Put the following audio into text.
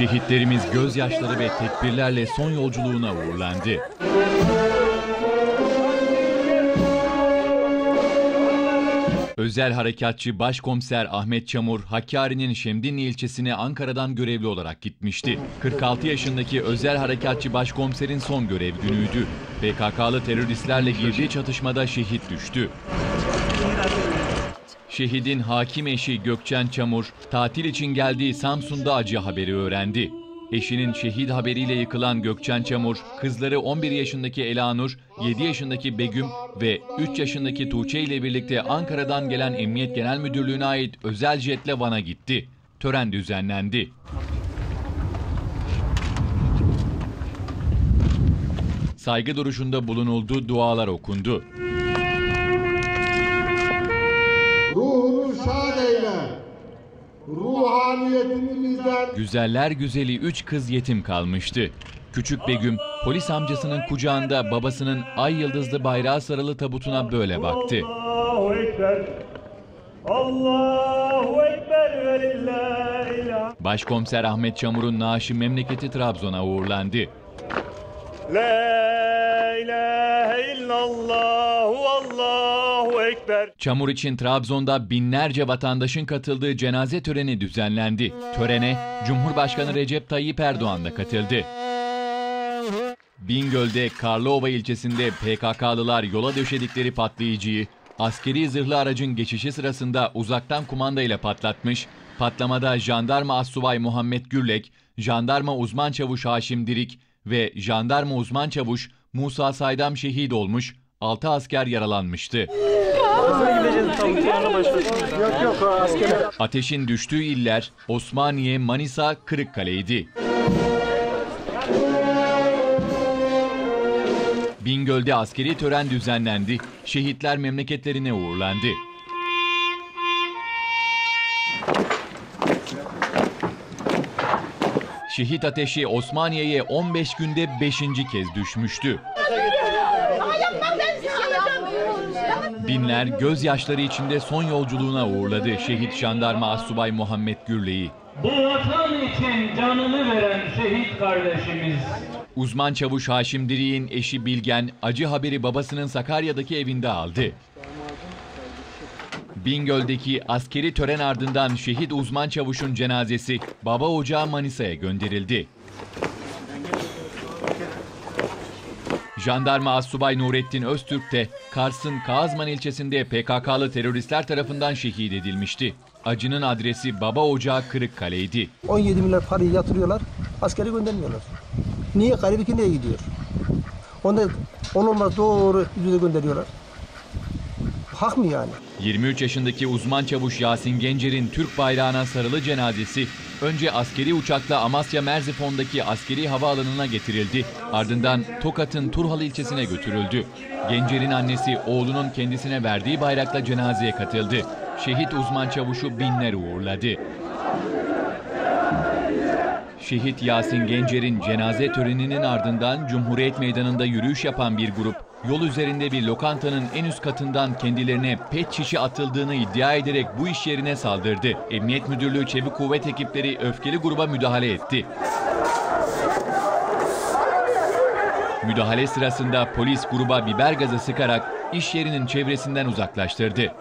Şehitlerimiz gözyaşları ve tekbirlerle son yolculuğuna uğurlandı. Özel Harekatçı Başkomiser Ahmet Çamur, Hakkari'nin Şemdinli ilçesine Ankara'dan görevli olarak gitmişti. 46 yaşındaki Özel Harekatçı Başkomiserin son görev günüydü. PKK'lı teröristlerle girdiği çatışmada şehit düştü. Şehidin hakim eşi Gökçen Çamur, tatil için geldiği Samsun'da acı haberi öğrendi. Eşinin şehit haberiyle yıkılan Gökçen Çamur, kızları 11 yaşındaki Elanur, 7 yaşındaki Begüm ve 3 yaşındaki Tuğçe ile birlikte Ankara'dan gelen Emniyet Genel Müdürlüğü'ne ait özel jetle Van'a gitti. Tören düzenlendi. Saygı duruşunda bulunuldu, dualar okundu. Ruhaniyetini bizden Güzeller güzeli üç kız yetim kalmıştı. Küçük Begüm polis amcasının kucağında babasının ay yıldızlı bayrağı sarılı tabutuna böyle baktı. Allahu Ekber. Allahu Ekber ve lillahil hamd. Başkomiser Ahmet Çamur'un naaşı memleketi Trabzon'a uğurlandı. La ilahe illallah Ekber. Çamur için Trabzon'da binlerce vatandaşın katıldığı cenaze töreni düzenlendi. Törene Cumhurbaşkanı Recep Tayyip Erdoğan da katıldı. Bingöl'de Karlıova ilçesinde PKK'lılar yola döşedikleri patlayıcıyı askeri zırhlı aracın geçişi sırasında uzaktan kumanda ile patlatmış. Patlamada jandarma assubay Muhammed Gürlek, jandarma uzman çavuş Haşim Dirik ve jandarma uzman çavuş Musa Saydam şehit olmuş, 6 asker yaralanmıştı. Ateşin düştüğü iller Osmaniye, Manisa, Kırıkkale'ydi. Bingöl'de askeri tören düzenlendi. Şehitler memleketlerine uğurlandı. Şehit ateşi Osmaniye'ye 15 günde 5. kez düşmüştü. Binler gözyaşları içinde son yolculuğuna uğurladı şehit jandarma assubay Muhammed Gürley'i. Bu vatan için canını veren şehit kardeşimiz. Uzman çavuş Haşim Dirik'in eşi Bilgen acı haberi babasının Sakarya'daki evinde aldı. Bingöl'deki askeri tören ardından şehit uzman çavuşun cenazesi baba ocağı Manisa'ya gönderildi. Jandarma Assubay Nurettin Öztürk de Kars'ın Kazman ilçesinde PKK'lı teröristler tarafından şehit edilmişti. Acının adresi Baba Ocağı Kırıkkale'ydi. 17 milyar parayı yatırıyorlar, askeri göndermiyorlar. Niye? Garibi nereye gidiyor? Onda on olmaz doğru yüzüne gönderiyorlar. Hak mı yani? 23 yaşındaki uzman çavuş Yasin Gencer'in Türk bayrağına sarılı cenazesi önce askeri uçakla Amasya Merzifon'daki askeri havaalanına getirildi. Ardından Tokat'ın Turhal ilçesine götürüldü. Gencer'in annesi oğlunun kendisine verdiği bayrakla cenazeye katıldı. Şehit uzman çavuşu binler uğurladı. Şehit Yasin Gencer'in cenaze töreninin ardından Cumhuriyet Meydanı'nda yürüyüş yapan bir grup, yol üzerinde bir lokantanın en üst katından kendilerine pet şişi atıldığını iddia ederek bu iş yerine saldırdı. Emniyet Müdürlüğü Çevik Kuvvet ekipleri öfkeli gruba müdahale etti. Müdahale sırasında polis gruba biber gazı sıkarak iş yerinin çevresinden uzaklaştırdı.